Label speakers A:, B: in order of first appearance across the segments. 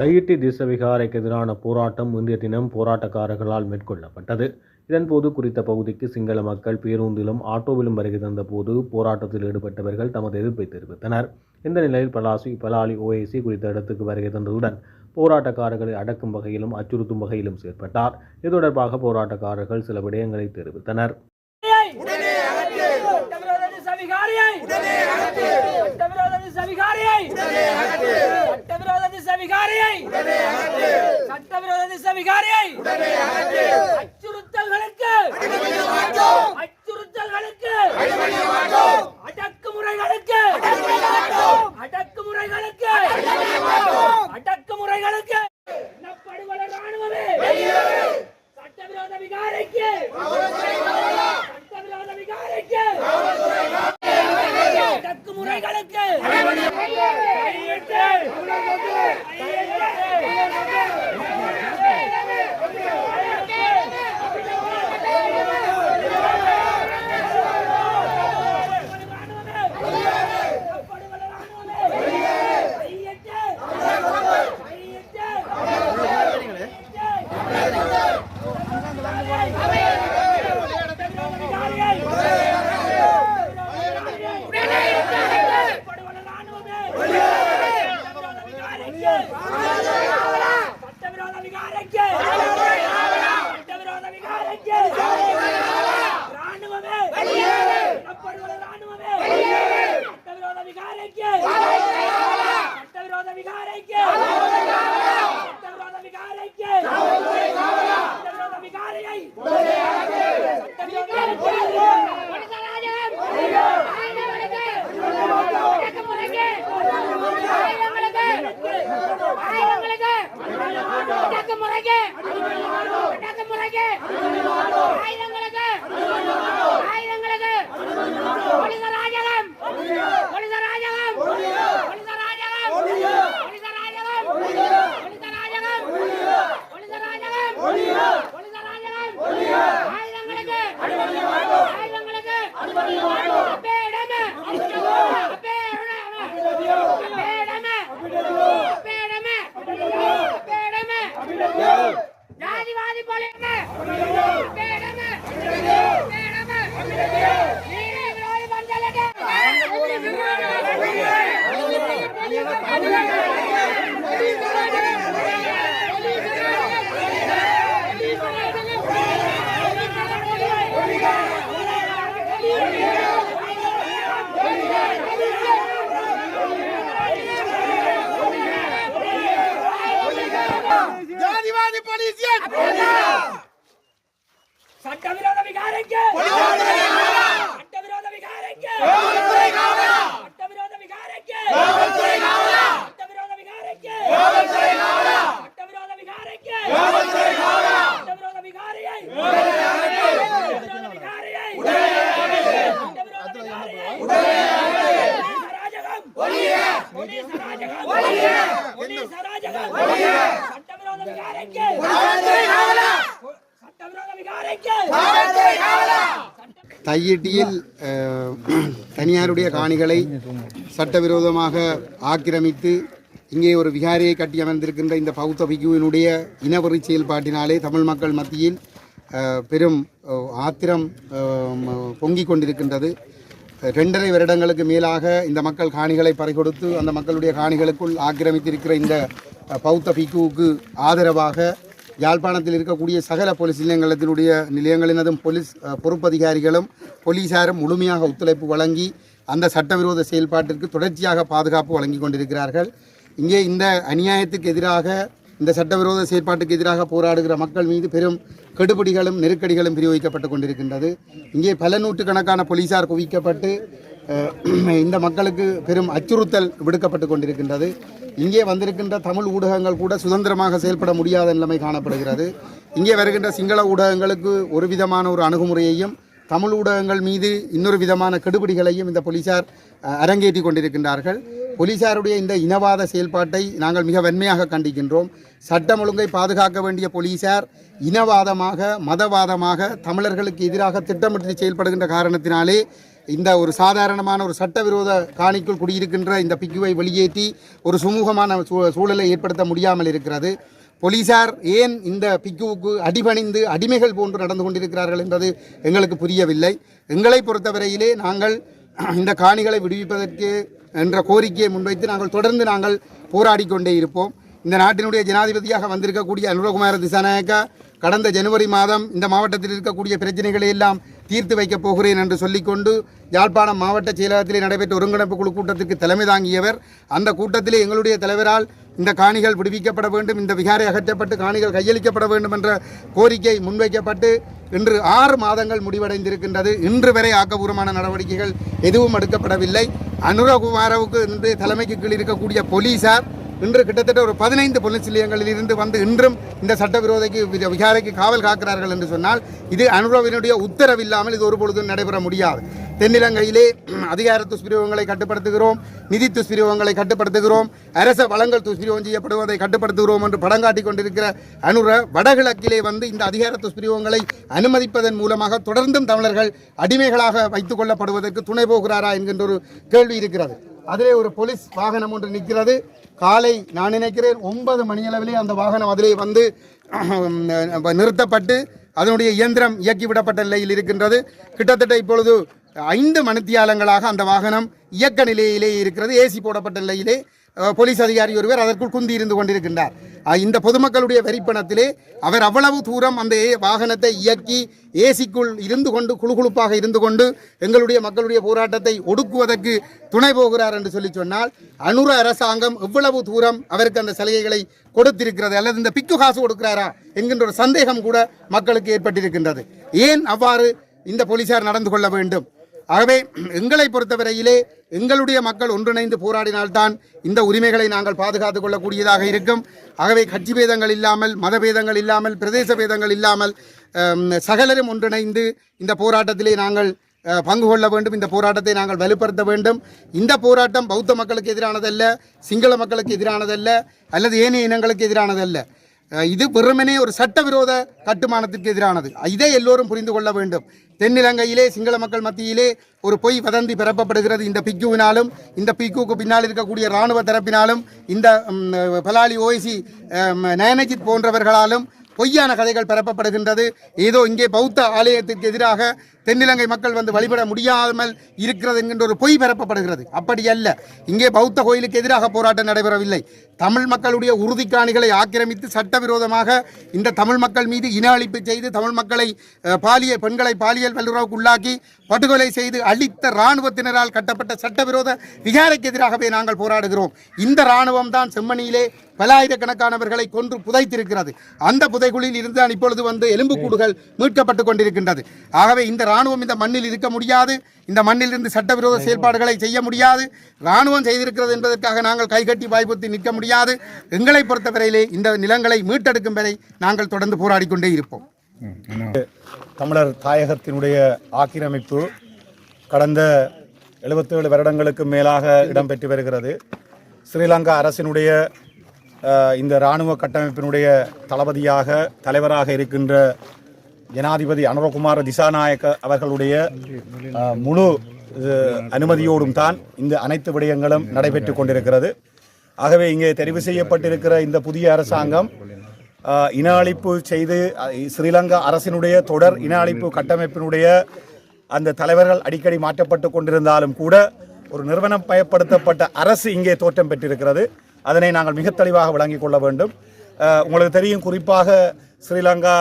A: தையிட்டி திசவிகாரைக்கு எதிரான போராட்டம் இன்றைய தினம் போராட்டக்காரர்களால் மேற்கொள்ளப்பட்டது. இதன்போது குறித்த பகுதிக்கு சிங்கள மக்கள் பேருந்திலும் ஆட்டோவிலும் வருகை தந்தபோது போராட்டத்தில் ஈடுபட்டவர்கள் தமது எதிர்ப்பை தெரிவித்தனர். இந்த நிலையில் பலாசி பலாலி ஓஏசி குறித்த இடத்துக்கு வருகை தந்ததுடன் போராட்டக்காரர்களை அடக்கும் வகையிலும் அச்சுறுத்தும் வகையிலும் செயற்பட்டார். இது தொடர்பாக போராட்டக்காரர்கள் சில விடயங்களை தெரிவித்தனர்
B: சட்டவிரோத சவிகாரியை சட்டவிரோத சவிகாரியை சட்டவிரோத சவிகாரியை சட்டவிரோத சவிகாரியை அச்சுறுத்தல்களுக்கு. அச்சுறுத்தல்களுக்கு. அடக்குமுறைகளுக்கு. அடக்குமுறைகளுக்கு.
C: ஜாதிவாதி
D: போலீசியன்
B: சட்டவிரோத விகாரைக்கு சட்டவிரோத விகாரைக்கு சட்டவிரோத விகாரைக்கு சட்டவிரோத விகாரைக்கு சட்டவிரோத விகாரைக்கு சட்டவிரோத விகாரியை சட்டவிரோத விகாரியை சட்டவிரோத விகாரியை போலீஸ் அராஜகம் போலீஸ் அராஜகம் போலீஸ் அராஜகம்
D: தையிட்டியில் தனியாருடைய காணிகளை சட்டவிரோதமாக ஆக்கிரமித்து இங்கே ஒரு விகாரியை கட்டி அமர்ந்திருக்கின்ற இந்த பௌத்த பிக்குவினுடைய இனவெறி செயல்பாட்டினாலே தமிழ் மக்கள் மத்தியில் பெரும் ஆத்திரம் பொங்கிக் கொண்டிருக்கின்றது. ரெண்டரை வருடங்களுக்கு மேலாக இந்த மக்கள் காணிகளை பறிகொடுத்து அந்த மக்களுடைய காணிகளுக்குள் ஆக்கிரமித்திருக்கிற இந்த பௌத்த பிக்குவுக்கு ஆதரவாக யாழ்ப்பாணத்தில் இருக்கக்கூடிய சகல போலீஸ் நிலையங்களத்தினுடைய நிலையங்களினதும் போலீஸ் பொறுப்பதிகாரிகளும் போலீசாரும் முழுமையாக ஒத்துழைப்பு வழங்கி அந்த சட்டவிரோத செயல்பாட்டிற்கு தொடர்ச்சியாக பாதுகாப்பு வழங்கி கொண்டிருக்கிறார்கள். இங்கே இந்த அநியாயத்துக்கு எதிராக இந்த சட்டவிரோத செயற்பாட்டுக்கு எதிராக போராடுகிற மக்கள் மீது பெரும் கெடுபிடிகளும் நெருக்கடிகளும் பிரயோகிக்கப்பட்டு கொண்டிருக்கின்றது. இங்கே பல நூற்றுக்கணக்கான போலீசார் குவிக்கப்பட்டு இந்த மக்களுக்கு பெரும் அச்சுறுத்தல் விடுக்கப்பட்டு கொண்டிருக்கின்றது. இங்கே வந்திருக்கின்ற தமிழ் ஊடகங்கள் கூட சுதந்திரமாக செயல்பட முடியாத நிலைமை காணப்படுகிறது. இங்கே வருகின்ற சிங்கள ஊடகங்களுக்கு ஒரு விதமான ஒரு அணுகுமுறையையும் தமிழ் ஊடகங்கள் மீது இன்னொரு விதமான கெடுபிடிகளையும் இந்த போலீசார் அரங்கேற்றி கொண்டிருக்கின்றார்கள். போலீசாருடைய இந்த இனவாத செயல்பாட்டை நாங்கள் மிக வன்மையாக கண்டிக்கின்றோம். சட்டம் ஒழுங்கை பாதுகாக்க வேண்டிய போலீசார் இனவாதமாக மதவாதமாக தமிழர்களுக்கு எதிராக திட்டமிட்டு செயல்படுகின்ற காரணத்தினாலே இந்த ஒரு சாதாரணமான ஒரு சட்டவிரோத காணிக்குள் குடியிருக்கின்ற இந்த பிக்குவை வெளியேற்றி ஒரு சுமூகமான சூ- சூழலை ஏற்படுத்த முடியாமல் இருக்கிறது. போலீசார் ஏன் இந்த பிக்குவுக்கு அடிபணிந்து அடிமைகள் போன்று நடந்து கொண்டிருக்கிறார்கள் என்பது எங்களுக்கு புரியவில்லை. எங்களை பொறுத்தவரையிலே நாங்கள் இந்த காணிகளை விடுவிப்பதற்கு என்ற கோரிக்கையை முன்வைத்து நாங்கள் தொடர்ந்து நாங்கள் போராடி கொண்டே இருப்போம். இந்த நாட்டினுடைய ஜனாதிபதியாக வந்திருக்கக்கூடிய அனுரகுமார திசாநாயக்கா கடந்த ஜனவரி மாதம் இந்த மாவட்டத்தில் இருக்கக்கூடிய பிரச்சனைகளை எல்லாம் தீர்த்து வைக்கப் போகிறேன் என்று சொல்லிக்கொண்டு யாழ்ப்பாணம் மாவட்ட செயலகத்திலே நடைபெற்ற ஒருங்கிணைப்பு குழு கூட்டத்திற்கு தலைமை தாங்கியவர். அந்த கூட்டத்திலே எங்களுடைய தலைவரால் இந்த காணிகள் விடுவிக்கப்பட வேண்டும் இந்த விகாரை அகற்றப்பட்டு காணிகள் கையளிக்கப்பட வேண்டும் என்ற கோரிக்கை முன்வைக்கப்பட்டு இன்று ஆறு மாதங்கள் முடிவடைந்திருக்கின்றது. இன்று வரை ஆக்கபூர்வமான நடவடிக்கைகள் எதுவும் எடுக்கப்படவில்லை. அனுரகுமாரவுக்கு இன்றைய தலைமைக்கு கீழ் இருக்கக்கூடிய போலீசார் இன்று கிட்டத்தட்ட ஒரு பதினைந்து போலீஸ் நிலையங்களில் இருந்து வந்து இன்றும் இந்த சட்டவிரோதைக்கு வி- விகாரைக்கு காவல் காக்கிறார்கள் என்று சொன்னால் இது அனுரவினுடைய உத்தரவில்லாமல் இது ஒருபொழுதும் நடைபெற முடியாது. தென்னிலங்கையிலே அதிகார துஷ்பிரயோகங்களை கட்டுப்படுத்துகிறோம் நிதி துஷ்பிரயோகங்களை கட்டுப்படுத்துகிறோம் அரச வளங்கள் துஷ்பிரயோகம் செய்யப்படுவதை கட்டுப்படுத்துகிறோம் என்று படம் காட்டிக் கொண்டிருக்கிற அனுர வடகிழக்கிலே வந்து இந்த அதிகார துஷ்பிரயோகங்களை அனுமதிப்பதன் மூலமாக தொடர்ந்தும் தமிழர்கள் அடிமைகளாக வைத்துக் கொள்ளப்படுவதற்கு துணை போகிறாரா என்கின்ற ஒரு கேள்வி இருக்கிறது. அதிலே ஒரு போலீஸ் வாகனம் ஒன்று நிற்கிறது. காலை நான் நினைக்கிறேன் ஒன்பது மணியளவிலே அந்த வாகனம் அதிலே வந்து நிறுத்தப்பட்டு அதனுடைய இயந்திரம் இயக்கிவிடப்பட்ட நிலையில் இருக்கின்றது. கிட்டத்தட்ட இப்பொழுது ஐந்து மணித்தியாலங்களாக அந்த வாகனம் இயக்க நிலையிலே இருக்கிறது. ஏசி போடப்பட்ட நிலையிலே போலீஸ் அதிகாரி ஒருவர் அதற்குள் குந்தி இருந்து கொண்டிருக்கின்றார். இந்த பொதுமக்களுடைய வரிப்பணத்திலே அவர் அவ்வளவு தூரம் அந்த ஏ- வாகனத்தை இயக்கி ஏசிக்குள் இருந்து கொண்டு குழுகுழுப்பாக இருந்து கொண்டு எங்களுடைய மக்களுடைய போராட்டத்தை ஒடுக்குவதற்கு துணை போகிறார் என்று சொல்லி சொன்னால் அனுர அரசாங்கம் எவ்வளவு தூரம் அவருக்கு அந்த சலுகைகளை கொடுத்திருக்கிறது அல்லது இந்த பிக்கு காசு கொடுக்கிறாரா என்கின்ற ஒரு சந்தேகம் கூட மக்களுக்கு ஏற்பட்டிருக்கின்றது. ஏன் அவ்வாறு இந்த போலீசார் நடந்து கொள்ள வேண்டும்? ஆகவே எங்களை பொறுத்தவரையிலே எங்களுடைய மக்கள் ஒன்றிணைந்து போராடினால்தான் இந்த உரிமைகளை நாங்கள் பாதுகாத்துக் கொள்ளக்கூடியதாக இருக்கும். ஆகவே கட்சி பேதங்கள் இல்லாமல் மதபேதங்கள் இல்லாமல் பிரதேச பேதங்கள் இல்லாமல் சகலரும் ஒன்றிணைந்து இந்த போராட்டத்திலே நாங்கள் பங்கு கொள்ள வேண்டும். இந்த போராட்டத்தை நாங்கள் வலுப்படுத்த வேண்டும். இந்த போராட்டம் பௌத்த மக்களுக்கு எதிரானதல்ல சிங்கள மக்களுக்கு எதிரானதல்ல அல்லது ஏனைய இனங்களுக்கு எதிரானதல்ல. இது வெறுமனே ஒரு சட்டவிரோத கட்டுமானத்திற்கு எதிரானது. இதை எல்லோரும் புரிந்து கொள்ள வேண்டும். தென்னிலங்கையிலே சிங்கள மக்கள் மத்தியிலே ஒரு பொய் வதந்தி பரப்பப்படுகிறது. இந்த பிக்குவினாலும் இந்த பிக்குவுக்கு பின்னால் இருக்கக்கூடிய இராணுவ தரப்பினாலும் இந்த பலாலி ஓய்சி நயனஜித் போன்றவர்களாலும் பொய்யான கதைகள் பரப்பப்படுகின்றது. ஏதோ இங்கே பௌத்த ஆலயத்திற்கு எதிராக தென்னிலங்கை மக்கள் வந்து வழிபட முடியாமல் இருக்கிறது என்கின்ற ஒரு பொய் பரப்பப்படுகிறது. அப்படி அல்ல. இங்கே பௌத்த கோயிலுக்கு எதிராக போராட்டம் நடைபெறவில்லை. தமிழ் மக்களுடைய உறுதிக்காணிகளை ஆக்கிரமித்து சட்டவிரோதமாக இந்த தமிழ் மக்கள் மீது இன அழிப்பு செய்து தமிழ் மக்களை பாலியல் பெண்களை பாலியல் வல்லுறவுக்கு உள்ளாக்கி படுகொலை செய்து அழித்த இராணுவத்தினரால் கட்டப்பட்ட சட்டவிரோத விகாரைக்கு எதிராகவே நாங்கள் போராடுகிறோம். இந்த இராணுவம் தான் செம்மணியிலே பலாயிரக்கணக்கானவர்களை கொன்று புதைத்திருக்கிறது. அந்த புதைகுழியில் இருந்துதான் இப்பொழுது வந்து எலும்புக்கூடுகள் மீட்கப்பட்டு கொண்டிருக்கின்றது. ஆகவே இந்த இராணுவம் இந்த மண்ணில் இருக்க முடியாது. இந்த மண்ணில் இருந்து சட்டவிரோத செயல்பாடுகளை செய்ய முடியாது. இராணுவம் செய்திருக்கிறது என்பதற்காக நாங்கள் கைகட்டி வாய்ப்புத்தி நிற்க முடியாது. எங்களை பொறுத்தவரையிலே இந்த நிலங்களை மீட்டெடுக்கும் வரை நாங்கள் தொடர்ந்து போராடி கொண்டே இருப்போம்.
C: தமிழர் தாயகத்தினுடைய ஆக்கிரமிப்பு கடந்த 77 வருடங்களுக்கு மேலாக இடம்பெற்று வருகிறது. ஸ்ரீலங்கா அரசினுடைய இந்த இராணுவ கட்டமைப்பினுடைய தளபதியாக தலைவராக இருக்கின்ற ஜனாதிபதி அனுரகுமார திசாநாயக்க அவர்களுடைய முழு அனுமதியோடும் தான் இந்த அனைத்து விடயங்களும் நடைபெற்று கொண்டிருக்கிறது. ஆகவே இங்கே தெரிவு செய்யப்பட்டிருக்கிற இந்த புதிய அரசாங்கம் இன அழிப்பு செய்து ஸ்ரீலங்கா அரசினுடைய தொடர் இன அழிப்பு கட்டமைப்பினுடைய அந்த தலைவர்கள் அடிக்கடி மாற்றப்பட்டு கொண்டிருந்தாலும் கூட ஒரு நிறுவனம் பயப்படுத்தப்பட்ட அரசு இங்கே தோற்றம் பெற்றிருக்கிறது. அதனை நாங்கள் மிக தெளிவாக விளங்கிக் கொள்ள வேண்டும். உங்களுக்கு தெரியும் குறிப்பாக ஸ்ரீலங்கா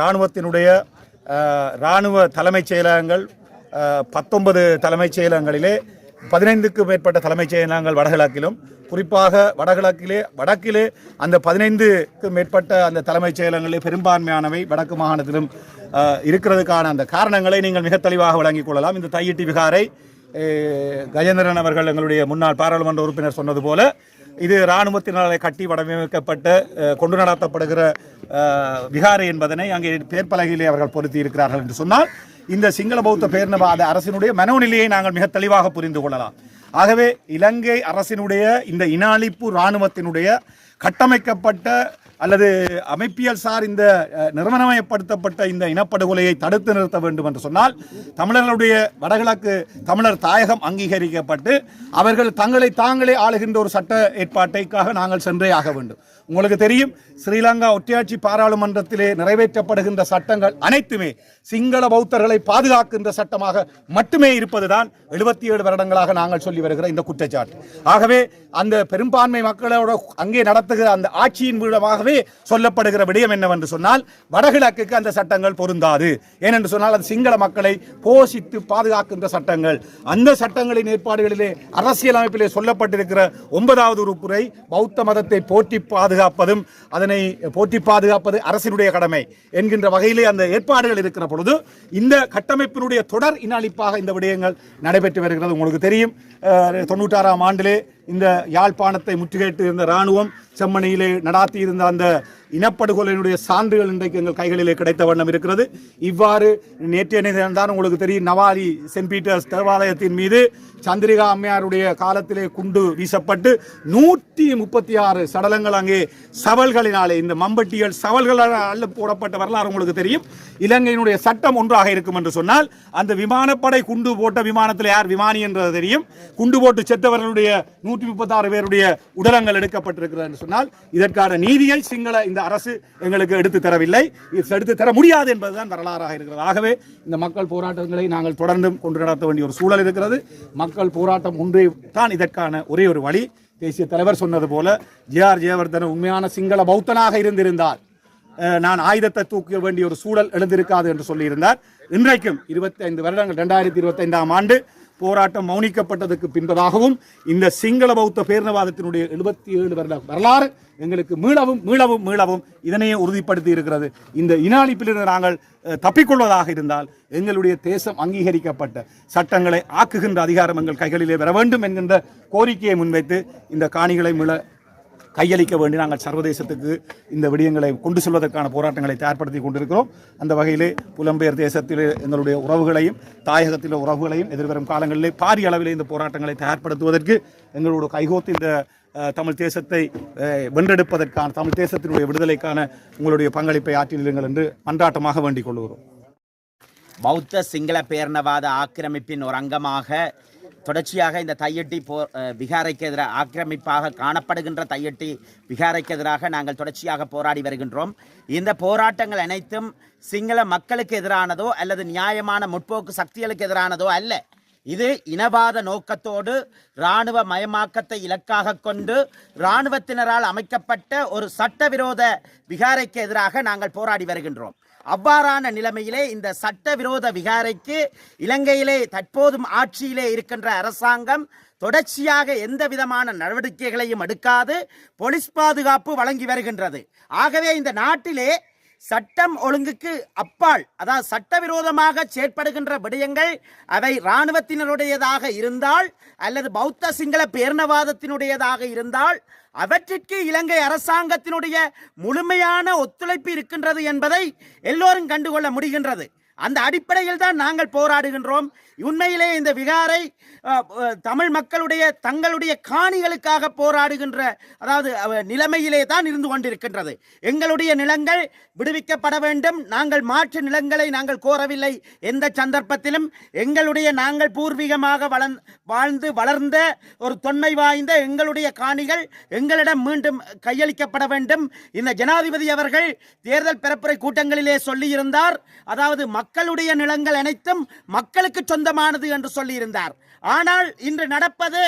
C: இராணுவத்தினுடைய இராணுவ தலைமைச் செயலகங்கள் பத்தொன்பது தலைமைச் செயலகங்களிலே பதினைந்துக்கு மேற்பட்ட தலைமைச் செயலகங்கள் வடகிழக்கிலும் குறிப்பாக வடகிழக்கிலே வடக்கிலே அந்த பதினைந்துக்கு மேற்பட்ட அந்த தலைமைச் செயலகங்களிலே பெரும்பான்மையானவை வடக்கு மாகாணத்திலும் இருக்கிறதுக்கான அந்த காரணங்களை நீங்கள் மிக தெளிவாக விளங்கிக் கொள்ளலாம். இந்த தையிட்டி விகாரை கஜேந்திரன் அவர்கள் எங்களுடைய முன்னாள் பாராளுமன்ற உறுப்பினர் சொன்னது போல இது இராணுவத்தினாலே கட்டி வடிவமைக்கப்பட்டு கொண்டு நடத்தப்படுகிற விகாரை என்பதனை அங்கே பேர்பலகையிலே அவர்கள் பொருத்தி இருக்கிறார்கள் என்று சொன்னால் இந்த சிங்கள பௌத்த பேரினவாத அரசினுடைய மனோநிலையை நாங்கள் மிக தெளிவாக புரிந்து கொள்ளலாம். ஆகவே இலங்கை அரசினுடைய இந்த இனாளிப்பு இராணுவத்தினுடைய கட்டமைக்கப்பட்ட அல்லது அமைப்பியல் சார் இந்த அஹ், நிறுவனமயப்படுத்தப்பட்ட இந்த இனப்படுகொலையை தடுத்து நிறுத்த வேண்டும் என்று சொன்னால் தமிழர்களுடைய வடகிழக்கு தமிழர் தாயகம் அங்கீகரிக்கப்பட்டு அவர்கள் தங்களை தாங்களே ஆளுகின்ற ஒரு சட்ட ஏற்பாட்டைக்காக நாங்கள் சென்றே ஆக வேண்டும். உங்களுக்கு தெரியும் ஸ்ரீலங்கா ஒற்றையாட்சி பாராளுமன்றத்திலே நிறைவேற்றப்படுகின்ற சட்டங்கள் அனைத்துமே சிங்கள பௌத்தர்களை பாதுகாக்கின்ற சட்டமாக மட்டுமே இருப்பதுதான் எழுபத்தி ஏழு வருடங்களாக நாங்கள் சொல்லி வருகிற இந்த குற்றச்சாட்டு. ஆகவே அந்த பெரும்பான்மை மக்களோட அங்கே நடத்துகிற அந்த ஆட்சியின் மூலமாகவே சொல்லப்படுகிற விடயம் என்னவென்று சொன்னால் வடகிழக்குக்கு அந்த சட்டங்கள் பொருந்தாது. ஏனென்று சொன்னால் அது சிங்கள மக்களை போஷித்து பாதுகாக்கின்ற சட்டங்கள். அந்த சட்டங்களின் ஏற்பாடுகளிலே அரசியலமைப்பிலே சொல்லப்பட்டிருக்கிற ஒன்பதாவது உறுப்புரை பௌத்த மதத்தை போற்றி பாதுகாப்பதும் அதனை போற்றி பாதுகாப்பது அரசினுடைய கடமை என்கின்ற வகையிலே அந்த ஏற்பாடுகள் இருக்கிற பொழுது இந்த கட்டமைப்பினுடைய தொடர் இனஅழிப்பாக இந்த விடயங்கள் நடைபெற்று வருகிறது. உங்களுக்கு தெரியும் தொண்ணூற்றாறாம் ஆண்டிலே இந்த யாழ்ப்பாணத்தை முற்றுகையிட்டு இருந்த இராணுவம் செம்மணியிலே நடாத்தி இருந்த அந்த இனப்படுகொலையினுடைய சான்றுகள் இன்றைக்கு எங்கள் கைகளிலே கிடைத்த வண்ணம் இருக்கிறது. இவ்வாறு நேற்றைய தினம்தான் உங்களுக்கு தெரியும் நவாரி சென்ட் பீட்டர்ஸ் தேவாலயத்தின் மீது சந்திரிகா அம்மையாருடைய காலத்திலே குண்டு வீசப்பட்டு நூற்றி முப்பத்தி ஆறு சடலங்கள் அங்கே சவல்களினாலே இந்த மம்பட்டிகள் சவல்களால் அல்ல போடப்பட்ட வரலாறு உங்களுக்கு தெரியும். இலங்கையினுடைய சட்டம் ஒன்றாக இருக்கும் என்று சொன்னால் அந்த விமானப்படை குண்டு போட்ட விமானத்தில் யார் விமானி என்றது தெரியும். குண்டு போட்டு செத்தவர்களுடைய நூற்றி முப்பத்தாறு பேருடைய உடலங்கள் எடுக்கப்பட்டிருக்கிறது என்று சொன்னால் இதற்கான நீதியை சிங்கள இந்த அரசு எங்களுக்கு எடுத்து தரவில்லை. எடுத்து தர முடியாது என்பதுதான் வரலாறாக இருக்கிறது. ஆகவே இந்த மக்கள் போராட்டங்களை நாங்கள் தொடர்ந்தும் கொண்டு நடத்த வேண்டிய ஒரு சூழல் இருக்கிறது. மக்கள் போராட்டம் ஒன்றே தான் இதற்கான ஒரே ஒரு வழி. தேசிய தலைவர் சொன்னது போல ஜே ஆர் ஜெயவர்தன உண்மையான சிங்கள பௌத்தனாக இருந்திருந்தார். நான் ஆயுதத்தை தூக்க வேண்டிய ஒரு சூழல் எழுந்திருக்காது என்று சொல்லியிருந்தார். இன்றைக்கும் இருபத்தி ஐந்து வருடங்கள் ரெண்டாயிரத்தி இருபத்தைந்தாம் ஆண்டு போராட்டம் மௌனிக்கப்பட்டதுக்கு பின்பதாகவும் இந்த சிங்கள பௌத்த பேரினவாதத்தினுடைய எழுபத்தி ஏழு வருட வரலாறு எங்களுக்கு மீளவும் மீளவும் மீளவும் இதனையே உறுதிப்படுத்தி இருக்கிறது. இந்த இனாளிப்பிலிருந்து நாங்கள் தப்பிக்கொள்வதாக இருந்தால் எங்களுடைய தேசம் அங்கீகரிக்கப்பட்ட சட்டங்களை ஆக்குகின்ற அதிகாரம் எங்கள் கைகளிலே வர வேண்டும் என்கின்ற கோரிக்கையை முன்வைத்து இந்த காணிகளை மீள கையளிக்க வேண்டி நாங்கள் சர்வதேசத்துக்கு இந்த விடயங்களை கொண்டு செல்வதற்கான போராட்டங்களை தயார்படுத்தி கொண்டிருக்கிறோம். அந்த வகையிலே புலம்பெயர் தேசத்தில் எங்களுடைய உறவுகளையும் தாயகத்தில் உறவுகளையும் எதிர்வரும் காலங்களிலே பாரிய அளவில் இந்த போராட்டங்களை தயார்படுத்துவதற்கு எங்களோட கைகோத்து இந்த தமிழ் தேசத்தை வென்றெடுப்பதற்கான தமிழ் தேசத்தினுடைய விடுதலைக்கான உங்களுடைய பங்களிப்பை ஆற்றினீர்கள் என்று மன்றாட்டமாக வேண்டிக் கொள்கிறோம்.
E: பௌத்த சிங்கள பேரணவாத ஆக்கிரமிப்பின் ஒரு அங்கமாக தொடர்ச்சியாக இந்த தையட்டி போ விகாரைக்கு எதிராக ஆக்கிரமிப்பாக காணப்படுகின்ற தையட்டி விகாரைக்கு எதிராக நாங்கள் தொடர்ச்சியாக போராடி வருகின்றோம். இந்த போராட்டங்கள் அனைத்தும் சிங்கள மக்களுக்கு எதிரானதோ அல்லது நியாயமான முற்போக்கு சக்திகளுக்கு எதிரானதோ அல்ல. இது இனவாத நோக்கத்தோடு இராணுவ மயமாக்கத்தை இலக்காக கொண்டு இராணுவத்தினரால் அமைக்கப்பட்ட ஒரு சட்டவிரோத விகாரைக்கு எதிராக நாங்கள் போராடி வருகின்றோம். அவ்வாறான நிலைமையிலே இந்த சட்டவிரோத விகாரைக்கு இலங்கையிலே தற்போதும் ஆட்சியிலே இருக்கின்ற அரசாங்கம் தொடர்ச்சியாக எந்த விதமான நடவடிக்கைகளையும் எடுக்காது போலீஸ் பாதுகாப்பு வழங்கி வருகின்றது. ஆகவே இந்த நாட்டிலே சட்டம் ஒழுங்குக்கு அப்பால் அதாவது சட்டவிரோதமாக செயற்படுகின்ற விடயங்கள் அவை இராணுவத்தினருடையதாக இருந்தால் அல்லது பௌத்த சிங்கள பேரணவாதத்தினுடையதாக இருந்தால் அவற்றிற்கு இலங்கை அரசாங்கத்தினுடைய முழுமையான ஒத்துழைப்பு இருக்கின்றது என்பதை எல்லோரும் கண்டுகொள்ள முடிகின்றது. அந்த அடிப்படையில் தான் நாங்கள் போராடுகின்றோம். உண்மையிலே இந்த விகாரை தமிழ் மக்களுடைய தங்களுடைய காணிகளுக்காக போராடுகின்ற அதாவது நிலைமையிலே தான் இருந்து கொண்டிருக்கின்றது. எங்களுடைய நிலங்கள் விடுவிக்கப்பட வேண்டும். நாங்கள் மாற்று நிலங்களை நாங்கள் கோரவில்லை. எந்த சந்தர்ப்பத்திலும் எங்களுடைய நாங்கள் பூர்வீகமாக வளந் வாழ்ந்து வளர்ந்த ஒரு தொன்மை வாய்ந்த எங்களுடைய காணிகள் எங்களிடம் மீண்டும் கையளிக்கப்பட வேண்டும். இந்த ஜனாதிபதி அவர்கள் தேர்தல் பரப்புரை கூட்டங்களிலே சொல்லியிருந்தார். அதாவது மக்களுடைய நிலங்கள் அனைத்தும் மக்களுக்கு சொந்தமானது என்று சொல்லியிருந்தார். ஆனால் இன்று நடப்பது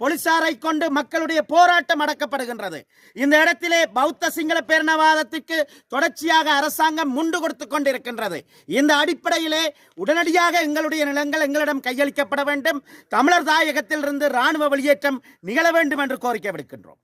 E: போலீசாரை கொண்டு மக்களுடைய போராட்டம் அடக்கப்படுகின்றது. இந்த இடத்திலே பௌத்த சிங்கள பேரினவாதத்துக்கு தொடர்ச்சியாக அரசாங்கம் முண்டு கொடுத்து கொண்டிருக்கின்றது. இந்த அடிப்படையிலே உடனடியாக எங்களுடைய நிலங்கள் எங்களிடம் கையளிக்கப்பட வேண்டும். தமிழர் தாயகத்திலிருந்து இராணுவ வெளியேற்றம் நிகழ வேண்டும் என்று கோரிக்கை விடுக்கின்றோம்.